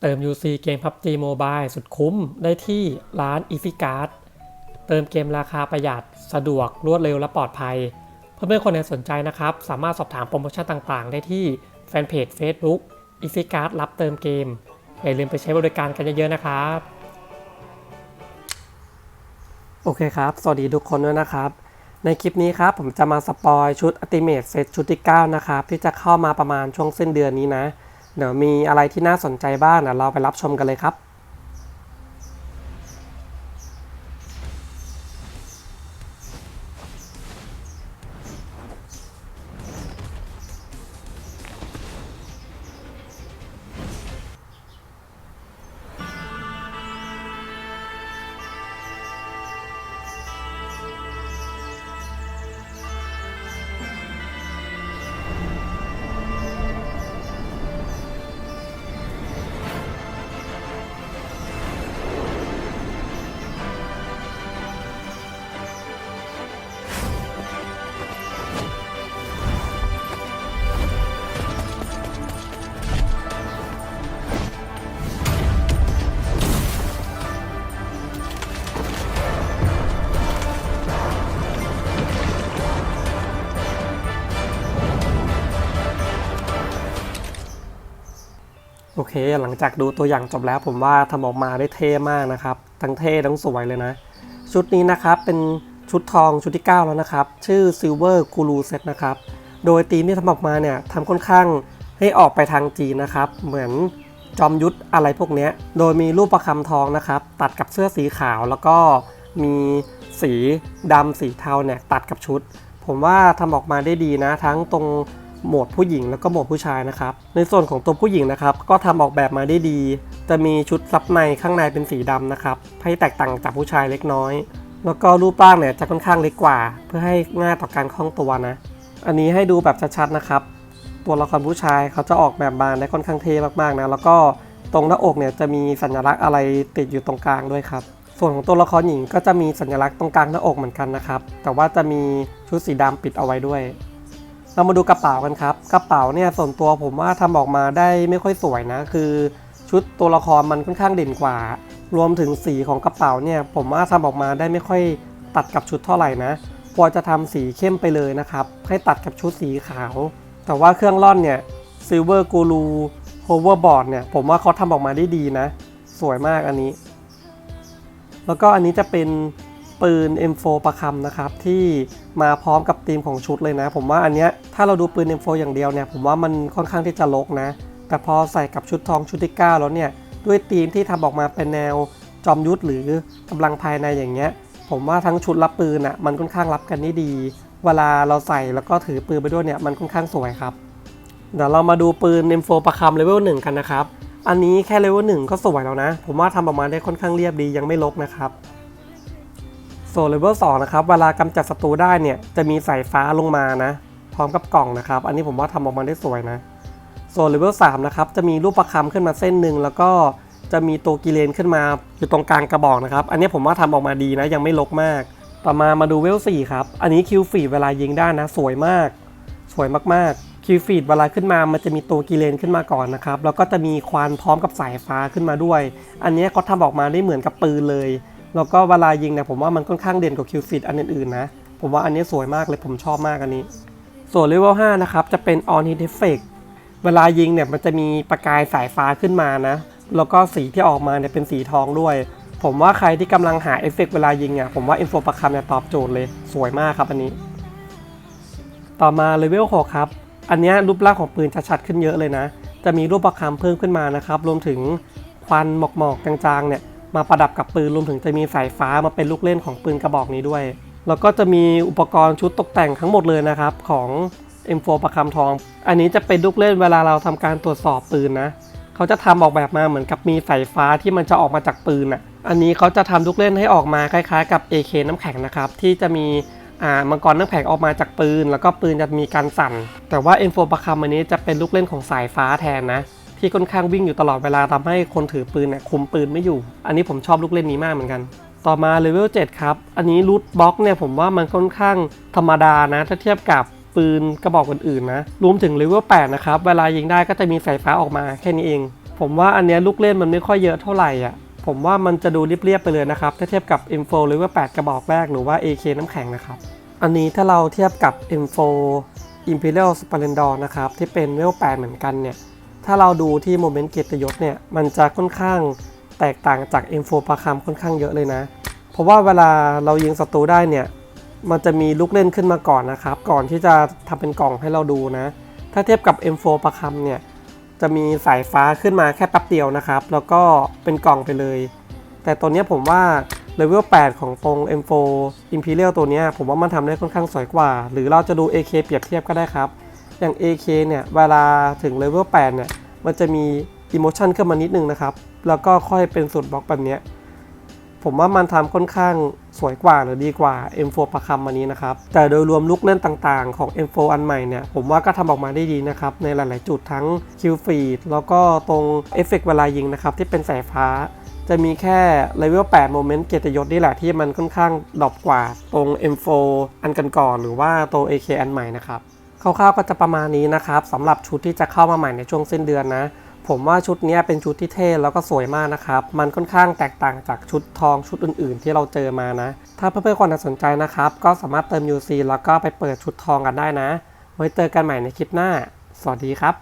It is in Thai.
เติม UC เกม PUBG Mobile สุดคุ้มได้ที่ร้าน Easy Card เติมเกมราคาประหยัดสะดวกรวดเร็วและปลอดภัย เพื่อนๆคนไหนสนใจนะครับ สามารถสอบถามโปรโมชั่นต่างๆ ได้ที่แฟนเพจ Facebook Easy Card รับเติมเกม อย่าลืมไปใช้บริการกันเยอะๆนะครับ โอเคครับ สวัสดีทุกคนด้วยนะครับ ในคลิปนี้ครับผมจะมาสปอยชุด Ultimate Set ชุดที่ 9 นะครับ ที่จะเข้ามาประมาณช่วงสิ้นเดือนนี้นะ เดี๋ยวมีอะไรที่น่าสนใจบ้างเดี๋ยวเราไปรับชมกันเลยครับ โอเค หลังจากดูตัวอย่างจบแล้วผมว่าทำออกมาได้เท่มากนะครับ ทั้งเท่ทั้งสวยเลยนะ ชุดนี้นะครับเป็นชุดทองชุดที่ 9 แล้วนะครับ ชื่อ Silver Guru Set นะครับ โดยธีมที่ทำออกมาเนี่ยทำค่อนข้างให้ออกไปทางจีนนะครับ เหมือนจอมยุทธอะไรพวกเนี้ยโดยมีรูปประคำทองนะครับ ตัดกับเสื้อสีขาวแล้วก็มีสีดำสีเทาเนี่ยตัดกับชุด ผมว่าทำออกมาได้ดีนะ ทั้งตรง โหมดผู้หญิงแล้วก็โหมดผู้ชายนะครับ ในส่วนของตัวผู้หญิงนะครับ ก็ทำออกแบบมาได้ดี จะมีชุดซับในข้างในเป็นสีดำนะครับ ให้แตกต่างจากผู้ชายเล็กน้อย แล้วก็รูปร่างเนี่ยจะค่อนข้างเล็กกว่า เพื่อให้ง่ายต่อการคล้องตัวนะ อันนี้ให้ดูแบบชัดๆนะครับ ตัวละครผู้ชายเขาจะออกแบบบาได้ค่อนข้างเท่มากๆนะ แล้วก็ตรงหน้าอกเนี่ยจะมีสัญลักษณ์อะไรติดอยู่ตรงกลางด้วยครับ ส่วนของตัวละครหญิงก็จะมีสัญลักษณ์ตรงกลางหน้าอกเหมือนกันนะครับ แต่ว่าจะมีชุดสีดำปิดเอาไว้ด้วย เรามาดูกระเป๋ากันครับ กระเป๋าเนี่ยส่วนตัวผมว่าทำออกมาได้ไม่ค่อยสวยนะ คือชุดตัวละครมันค่อนข้างเด่นกว่า รวมถึงสีของกระเป๋าเนี่ยผมว่าทำออกมาได้ไม่ค่อยตัดกับชุดเท่าไหร่นะควรจะทำสีเข้มไปเลยนะครับ ให้ตัดกับชุดสีขาว แต่ว่าเครื่องร่อนเนี่ย Silver Guru Hoverboard เนี่ยผมว่าเขาทำออกมาได้ดีนะ สวยมากอันนี้ แล้วก็อันนี้จะเป็น ปืน M4 ประคำนะครับที่มาพร้อมกับธีมของชุดเลยนะ ผมว่าอันเนี้ยถ้าเราดูปืน M4 อย่างเดียวเนี่ยผมว่ามันค่อนข้างที่จะลกนะ แต่พอใส่กับชุดทองชุดที่ 9 แล้วเนี่ยด้วยธีมที่ทำออกมาเป็นแนวจอมยุทธหรือกำลังภายในอย่างเงี้ยผมว่าทั้งชุดรับปืนอะมันค่อนข้างรับกันได้ดี เวลาเราใส่แล้วก็ถือปืนไปด้วยเนี่ยมันค่อนข้างสวยครับเดี๋ยวเรามาดูปืน M4 ประคำเลเวล1กันนะครับอันนี้แค่เลเวล1ก็สวยแล้วนะ ผมว่าทำออกมาได้ค่อนข้างเรียบดียังไม่ลกนะครับ ส่วนเลเวล2นะครับ เวลากำจัดศัตรูได้เนี่ย จะมีสายฟ้าลงมานะ พร้อมกับกล่องนะครับ อันนี้ผมว่าทำออกมาได้สวยนะส่วนเลเวล3นะครับ จะมีรูปประคำขึ้นมาเส้นหนึ่งแล้วก็จะมีตัวกิเลนขึ้นมาอยู่ตรงกลางกระบอกนะครับ อันนี้ผมว่าทำออกมาดีนะ ยังไม่ลกมาก ต่อมามาดูเวล4ครับ อันนี้คิวฟีดเวลายิงได้นะ สวยมาก สวยมากๆ คิวฟีดเวลาขึ้นมา มันจะมีตัวกิเลนขึ้นมาก่อนนะครับ แล้วก็จะมีควันพร้อมกับสายฟ้าขึ้นมาด้วย อันนี้เขาทำออกมาได้เหมือนกับปืนเลย แล้วก็เวลายิงเนี่ยผมว่ามันค่อนข้างเด่นกว่าคิวฟีดอันอื่นๆนะ ผมว่าอันนี้สวยมากเลยผมชอบมากอันนี้ ส่วนเลเวล5นะครับ จะเป็น on hit effect เวลายิงเนี่ยมันจะมีประกายสายฟ้าขึ้นมานะ แล้วก็สีที่ออกมาเนี่ยเป็นสีทองด้วย ผมว่าใครที่กำลังหาเอฟเฟกต์เวลายิงอะผมว่าอินโฟประคำเนี่ยตอบโจทย์เลยสวยมากครับอันนี้ ต่อมาเลเวล6ครับ อันนี้รูปร่างของปืนจะชัดขึ้นเยอะเลยนะ จะมีรูปประคำเพิ่มขึ้นมานะครับ รวมถึงควันหมอกๆจางๆเนี่ย มาประดับกับปืนรวมถึงจะมีสายฟ้ามาเป็นลูกเล่นของปืนกระบอกนี้ด้วย แล้วก็จะมีอุปกรณ์ชุดตกแต่งทั้งหมดเลยนะครับของ M4 ประคำทอง อันนี้จะเป็นลูกเล่นเวลาเราทำการตรวจสอบปืนนะเขาจะทำออกแบบมาเหมือนกับมีสายฟ้าที่มันจะออกมาจากปืนอะ อันนี้เขาจะทำลูกเล่นให้ออกมาคล้ายๆ กับ AK น้ำแข็งนะครับที่จะมีอ่ามังกรน้ำแข็งออกมาจากปืน แล้วก็ปืนจะมีการสั่น แต่ว่า M4 ประคำอันนี้จะเป็นลูกเล่นของสายฟ้าแทนนะ ที่ค่อนข้างวิ่งอยู่ตลอดเวลาทำให้คนถือปืนเนี่ยคุมปืนไม่อยู่ อันนี้ผมชอบลูกเล่นนี้มากเหมือนกัน ต่อมาเลเวล7ครับ อันนี้รูทบล็อกเนี่ยผมว่ามันค่อนข้างธรรมดานะ ถ้าเทียบกับปืนกระบอกอื่นๆนะ รวมถึงเลเวล8นะครับ เวลายิงได้ก็จะมีสายฟ้าออกมาแค่นี้เอง ผมว่าอันเนี้ยลูกเล่นมันไม่ค่อยเยอะเท่าไหร่อะผมว่ามันจะดูเรียบๆไปเลยนะครับ ถ้าเทียบกับ M4 หรือว่า 8 กระบอกแรกหรือว่า AK น้ำแข็งนะครับ อันนี้ถ้าเราเทียบกับ M4 Imperial Splendor นะครับ ที่เป็นเวล8เหมือนกันเนี่ย ถ้าเราดูที่โมเมนต์เกียรติยศเนี่ยมันจะค่อนข้างแตกต่างจาก M4 ปลาคำค่อนข้างเยอะเลยนะ เพราะว่าเวลาเรายิงศัตรูได้เนี่ยมันจะมีลูกเล่นขึ้นมาก่อนนะครับ ก่อนที่จะทำเป็นกล่องให้เราดูนะ ถ้าเทียบกับ M4 ประคำเนี่ยจะมีสายฟ้าขึ้นมาแค่แป๊บเดียวนะครับ แล้วก็เป็นกล่องไปเลย แต่ตัวนี้ผมว่าเลเวล 8 ของตรง M4 Imperial ตัวนี้ผมว่ามันทำได้ค่อนข้างสวยกว่า หรือเราจะดู AK เปรียบเทียบก็ได้ครับ อย่าง AK เนี่ยเวลาถึงเลเวล8เนี่ยมันจะมีอิโมชันขึ้นมานิดนึงนะครับ แล้วก็ค่อยเป็นสุดบล็อกแบบนี้ ผมว่ามันทำค่อนข้างสวยกว่าหรือดีกว่า M4 ประคำอันนี้นะครับ แต่โดยรวมลูกเล่นต่างๆ ของ M4 อันใหม่เนี่ย ผมว่าก็ทำออกมาได้ดีนะครับ ในหลายๆจุดทั้งคิวฟีดแล้วก็ตรงเอฟเฟกต์เวลายิงนะครับ ที่เป็นสายฟ้า จะมีแค่เลเวล8โมเมนต์เกียรติยศนี่แหละที่มันค่อนข้างดรอปกว่าตรง M4 อันกันก่อนหรือว่าตัว AK อันใหม่นะครับ คร่าวๆก็จะประมาณนี้นะครับสำหรับชุดที่จะเข้ามาใหม่ในช่วงสิ้นเดือนนะ ผมว่าชุดนี้เป็นชุดที่เท่แล้วก็สวยมากนะครับ มันค่อนข้างแตกต่างจากชุดทองชุดอื่นๆ ที่เราเจอมานะ ถ้าเพื่อนๆคนไหนสนใจนะครับ ก็สามารถเติม UC แล้วก็ไปเปิดชุดทองกันได้นะ ไว้เจอกันใหม่ในคลิปหน้า สวัสดีครับ